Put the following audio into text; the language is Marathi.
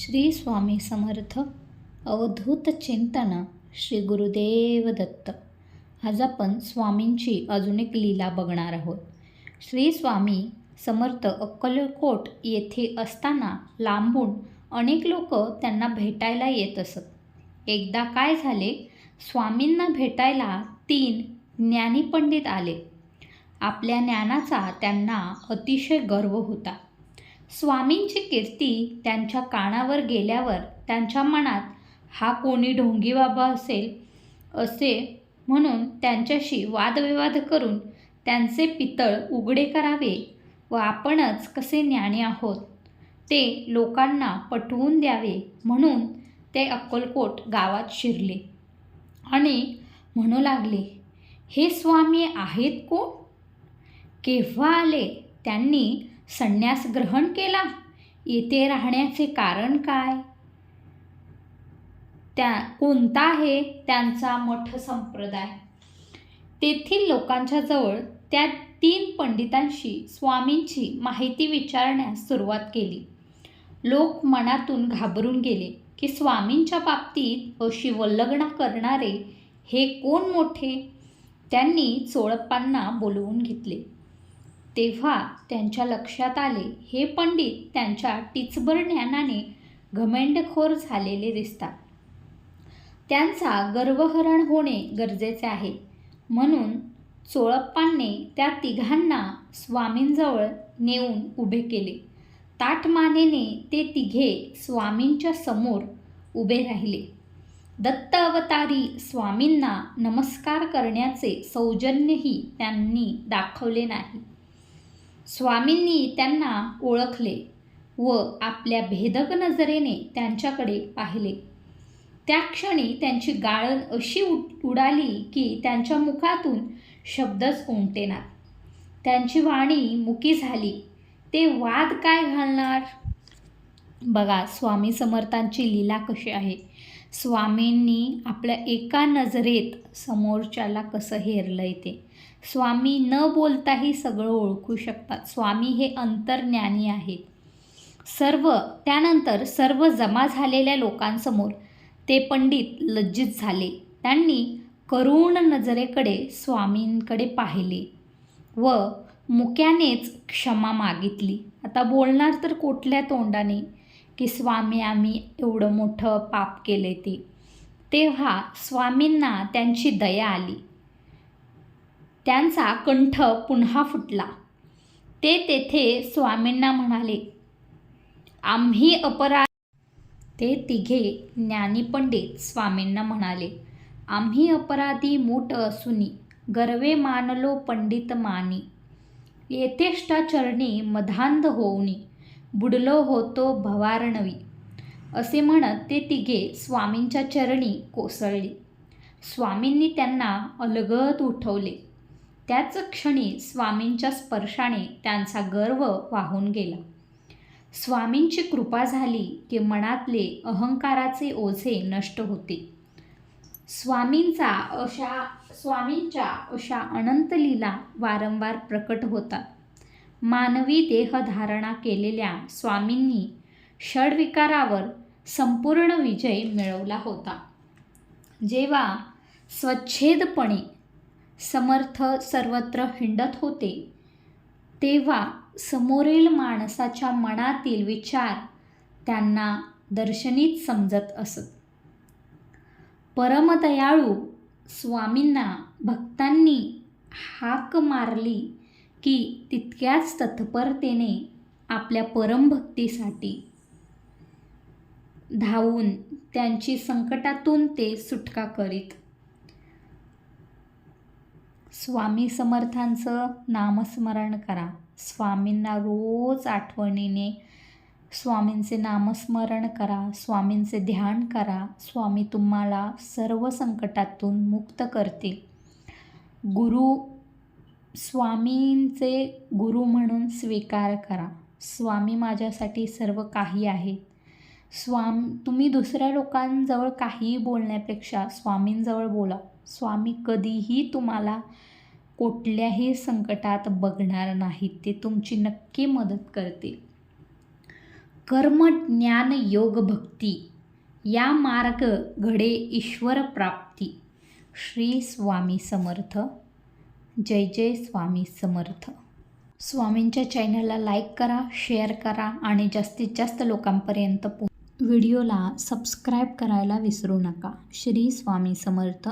श्री स्वामी समर्थ अवधूत चिंतन श्री गुरुदेव दत्त. आज आपण स्वामींची अजून एक लीला बघणार आहोत. श्री स्वामी समर्थ अक्कलकोट येथे असताना लांबून अनेक लोक त्यांना भेटायला येत असत. एकदा काय झाले? स्वामींना भेटायला तीन ज्ञानी पंडित आले. आपल्या ज्ञानाचा त्यांना अतिशय गर्व होता. स्वामींची कीर्ती त्यांच्या कानावर गेल्यावर त्यांच्या मनात हा कोणी ढोंगी बाबा असेल असे म्हणून त्यांच्याशी वादविवाद करून त्यांचे पितळ उघडे करावे व आपणच कसे ज्ञानी आहोत? ते लोकांना पटवून द्यावे म्हणून ते अक्कलकोट गावात शिरले आणि म्हणू लागले हे स्वामी आहेत कोण? केव्हा आले? त्यांनी संन्यास ग्रहण केला. येथे राहण्याचे कारण काय? त्या कोणता आहे त्यांचा मठ संप्रदाय? तेथील लोकांच्या जवळ त्या तीन पंडितांशी स्वामींची माहिती विचारण्यास सुरुवात केली. लोक मनातून घाबरून गेले की स्वामींच्या बाबतीत अशी वल्लगणा करणारे हे कोण मोठे? त्यांनी चोळप्पांना बोलवून घेतले. तेव्हा त्यांच्या लक्षात आले हे पंडित त्यांच्या टिचबर ज्ञानाने घमेंडखोर झालेले दिसतात. त्यांचा गर्वहरण होणे गरजेचे आहे. म्हणून चोळप्पांनी त्या तिघांना स्वामींजवळ नेऊन उभे केले. ताटमानेने ते तिघे स्वामींच्या समोर उभे राहिले. दत्त अवतारी स्वामींना नमस्कार करण्याचे सौजन्यही त्यांनी दाखवले नाही. स्वामींनी त्यांना ओळखले व आपल्या भेदक नजरेने त्यांच्याकडे पाहिले. त्या क्षणी त्यांची गाळण अशी उडाली की त्यांच्या मुखातून शब्दच उमटेनात. त्यांची वाणी मुकी झाली. ते वाद काय घालणार? बघा स्वामी समर्थांची लीला कशी आहे. स्वामींनी आपल्या एका नजरेत समोरच्याला कसं हेरलं आहे ते. स्वामी न बोलताही सगळं ओळखू शकतात. स्वामी हे अंतर्ज्ञानी आहेत. सर्व त्यानंतर सर्व जमा झालेल्या लोकांसमोर ते पंडित लज्जित झाले. त्यांनी करुण नजरेकडे स्वामींकडे पाहिले व मुक्यानेच क्षमा मागितली. आता बोलणार तर कुठल्या तोंडाने? की स्वामी आम्ही एवढं मोठं पाप केले ते. तेव्हा स्वामींना त्यांची दया आली. त्यांचा कंठ पुन्हा फुटला. ते तेथे स्वामींना म्हणाले आम्ही अपराध ते तिघे ज्ञानीपंडित स्वामींना म्हणाले आम्ही अपराधी मूठ असूनी गर्वे मानलो पंडित मानी. येथेष्टा चरणी मधांध होऊनी. बुडलो होतो भवारणवी. असे म्हणत ते तिघे स्वामींच्या चरणी कोसळली. स्वामींनी त्यांना अलगद उठवले. त्याच क्षणी स्वामींच्या स्पर्शाने त्यांचा गर्व वाहून गेला. स्वामींची कृपा झाली की मनातले अहंकाराचे ओझे नष्ट होते. स्वामींचा अशा स्वामींच्या अशा अनंत लीला वारंवार प्रकट होतात. मानवी देहधारणा केलेल्या स्वामींनी षडविकारावर संपूर्ण विजय मिळवला होता. जेव्हा स्वच्छेदपणे समर्थ सर्वत्र हिंडत होते तेव्हा समोरील माणसाच्या मनातील विचार त्यांना दर्शनीत समजत असत. परमदयाळू स्वामींना भक्तांनी हाक मारली. की तितक्याच तत्परतेने आपल्या परमभक्तीसाठी धावून त्यांची संकटातून ते सुटका करीत. स्वामी समर्थांचं नामस्मरण करा. स्वामींना रोज आठवणीने स्वामींचे नामस्मरण करा. स्वामींचे ध्यान करा. स्वामी तुम्हाला सर्व संकटातून मुक्त करतील. गुरु स्वामींचे गुरु म्हणून स्वीकार करा. स्वामी माझ्यासाठी सर्व काही आहेत स्वाम तुम्ही दुसऱ्या लोकांजवळ काहीही बोलण्यापेक्षा स्वामींजवळ बोला. स्वामी कधीही तुम्हाला कुठल्याही संकटात बघणार नाहीत. ते तुमची नक्की मदत करतील. कर्म ज्ञान योग भक्ती या मार्ग घडे ईश्वर प्राप्ती. श्री स्वामी समर्थ. जय जय स्वामी समर्थ. स्वामींच्या चॅनलला लाईक करा शेअर करा आणि जास्तीत जास्त लोकांपर्यंत पो व्हिडिओला सबस्क्राईब करायला विसरू नका. श्री स्वामी समर्थ.